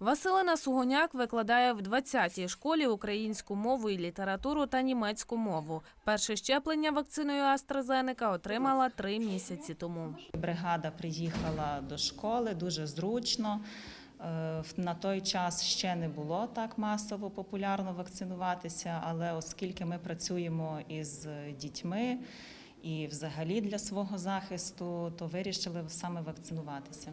Василина Сугоняк викладає в 20-й школі українську мову і літературу та німецьку мову. Перше щеплення вакциною AstraZeneca отримала три місяці тому. Бригада приїхала до школи дуже зручно. Е, На той час ще не було так масово популярно вакцинуватися, але оскільки ми працюємо із дітьми і взагалі для свого захисту, то вирішили саме вакцинуватися.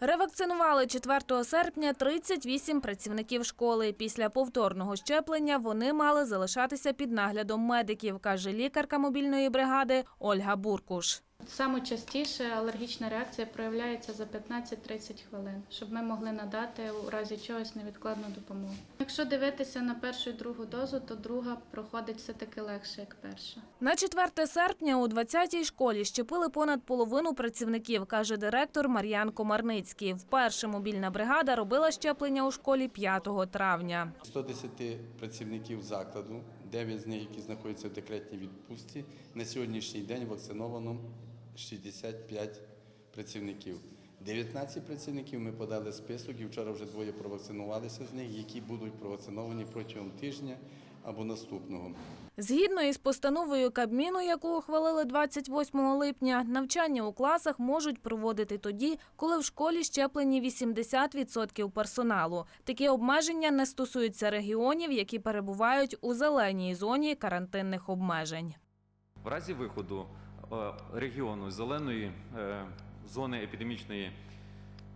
Ревакцинували 4 серпня 38 працівників школи. Після повторного щеплення вони мали залишатися під наглядом медиків, каже лікарка мобільної бригади Ольга Буркуш. Саме частіше алергічна реакція проявляється за 15-30 хвилин, щоб ми могли надати у разі чогось невідкладну допомогу. Якщо дивитися на першу і другу дозу, то друга проходить все-таки легше, як перша. На 4 серпня у 20-й школі щепили понад половину працівників, каже директор Мар'ян Комарницький. Вперше мобільна бригада робила щеплення у школі 5 травня. 110 працівників закладу, 9 з них, які знаходяться в декретній відпустці, на сьогоднішній день вакциновано 65 працівників. 19 працівників ми подали список і вчора вже двоє провакцинувалися з них, які будуть провакциновані протягом тижня або наступного. Згідно із постановою Кабміну, яку ухвалили 28 липня, навчання у класах можуть проводити тоді, коли в школі щеплені 80% персоналу. Такі обмеження не стосуються регіонів, які перебувають у зеленій зоні карантинних обмежень. В разі виходу е, регіону зеленої е, зони епідемічної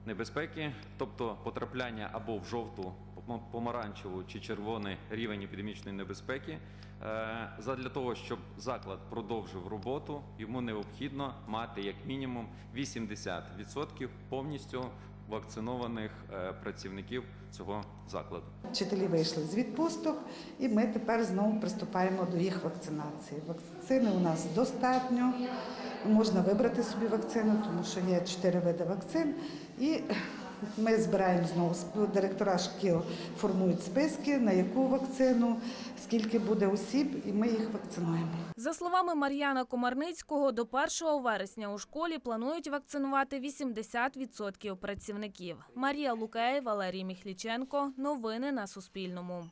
небезпеки, тобто потрапляння або в жовту, пом- помаранчеву чи червоний рівень епідемічної небезпеки, е, задля того, щоб заклад продовжив роботу, йому необхідно мати як мінімум 80% повністю вакцинованих е, працівників цього закладу. Вчителі вийшли з відпусток, і ми тепер знову приступаємо до їх вакцинації. Вакцини у нас достатньо. Можна вибрати собі вакцину, тому що є чотири види вакцин. І ми збираємо знову директора шкіл формують списки, на яку вакцину, скільки буде осіб, і ми їх вакцинуємо. За словами Мар'яна Комарницького, до 1 вересня у школі планують вакцинувати 80% працівників. Марія Лукей, Валерій Міхліченко. Новини на Суспільному.